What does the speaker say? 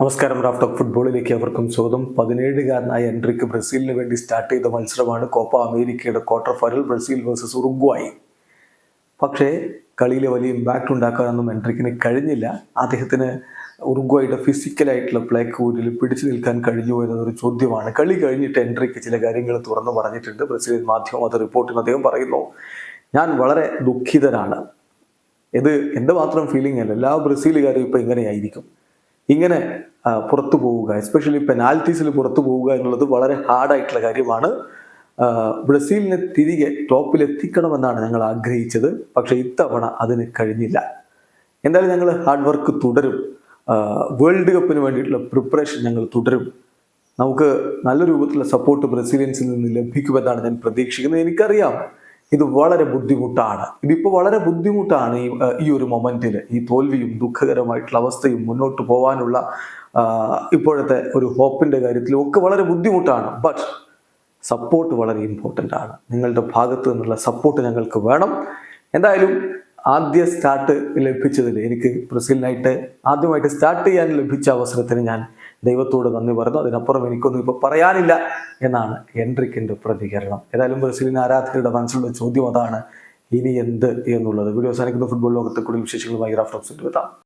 നമസ്കാരം raft of ഫുട്ബോളിലേക്ക് അവർക്കും സ്വാഗതം. പതിനേഴുകാരനായ എൻട്രിക്ക് ബ്രസീലിന് വേണ്ടി സ്റ്റാർട്ട് ചെയ്ത മത്സരമാണ് കോപ്പ അമേരിക്കയുടെ quarter final Brazil versus Uruguay. പക്ഷേ കളിയിൽ വലിയ ഇമ്പാക്റ്റ് ഉണ്ടാക്കാനൊന്നും എൻട്രിക്കിന് കഴിഞ്ഞില്ല. അദ്ദേഹത്തിന് ഉറുഗ്വായുടെ ഫിസിക്കലായിട്ടുള്ള പ്ലേ കൂരിൽ പിടിച്ചു നിൽക്കാൻ കഴിഞ്ഞു എന്നതൊരു ചോദ്യമാണ്. കളി കഴിഞ്ഞിട്ട് എൻട്രിക്ക് ചില കാര്യങ്ങൾ തുറന്നു പറഞ്ഞിട്ടുണ്ട്. ബ്രസീലിയൻ മാധ്യമം അത് റിപ്പോർട്ടിന് അദ്ദേഹം പറയുന്നു ഞാൻ വളരെ ദുഃഖിതനാണ്. ഇത് എന്റെ മാത്രം ഫീലിംഗ് അല്ല. എല്ലാ ബ്രസീലുകാരും ഇപ്പം ഇങ്ങനെയായിരിക്കും. ഇങ്ങനെ പുറത്തു പോവുക എസ്പെഷ്യലി പെനാൽറ്റീസിൽ പുറത്തു പോവുക എന്നുള്ളത് വളരെ ഹാർഡായിട്ടുള്ള കാര്യമാണ്. ബ്രസീലിനെ തിരികെ ടോപ്പിൽ എത്തിക്കണമെന്നാണ് ഞങ്ങൾ ആഗ്രഹിച്ചത്. പക്ഷേ ഇത്തവണ അതിന് കഴിഞ്ഞില്ല. എന്തായാലും ഞങ്ങൾ ഹാർഡ് വർക്ക് തുടരും. വേൾഡ് കപ്പിന് വേണ്ടിയിട്ടുള്ള പ്രിപ്പറേഷൻ ഞങ്ങൾ തുടരും. നമുക്ക് നല്ല രൂപത്തിലുള്ള സപ്പോർട്ട് ബ്രസീലിയൻസിൽ നിന്ന് ലഭിക്കുമെന്നാണ് ഞാൻ പ്രതീക്ഷിക്കുന്നത്. എനിക്കറിയാം. ഇത് വളരെ ബുദ്ധിമുട്ടാണ്. ഇതിപ്പോൾ വളരെ ബുദ്ധിമുട്ടാണ് ഈ ഈ ഒരു മൊമെന്റിൽ ഈ തോൽവിയും ദുഃഖകരമായിട്ടുള്ള അവസ്ഥയും മുന്നോട്ട് പോകാനുള്ള ഇപ്പോഴത്തെ ഒരു ഹോപ്പിന്റെ കാര്യത്തിലും ഒക്കെ വളരെ ബുദ്ധിമുട്ടാണ്. ബട്ട് സപ്പോർട്ട് വളരെ ഇമ്പോർട്ടന്റ് ആണ്. നിങ്ങളുടെ ഭാഗത്തു നിന്നുള്ള സപ്പോർട്ട് ഞങ്ങൾക്ക് വേണം. എന്തായാലും ആദ്യ സ്റ്റാർട്ട് ലഭിച്ചതിൽ എനിക്ക് ബ്രസീലിനായിട്ട് ആദ്യമായിട്ട് സ്റ്റാർട്ട് ചെയ്യാൻ ലഭിച്ച അവസരത്തിന് ഞാൻ ദൈവത്തോട് നന്ദി പറഞ്ഞു അതിനപ്പുറം എനിക്കൊന്നും ഇപ്പോൾ പറയാനില്ല എന്നാണ് എൻട്രിക്കിന്റെ പ്രതികരണം. ഏതായാലും ബ്രസീലിന് ആരാധകരുടെ മനസ്സിലുള്ള ചോദ്യം അതാണ് ഇനി എന്ത് എന്നുള്ളത്. വീഡിയോ അവസാനിക്കുന്ന. ഫുട്ബോൾ ലോകത്തെ കൂടുതൽ വിശേഷങ്ങളുമായി റാഫ്റ്റോക്സിൽ എത്താം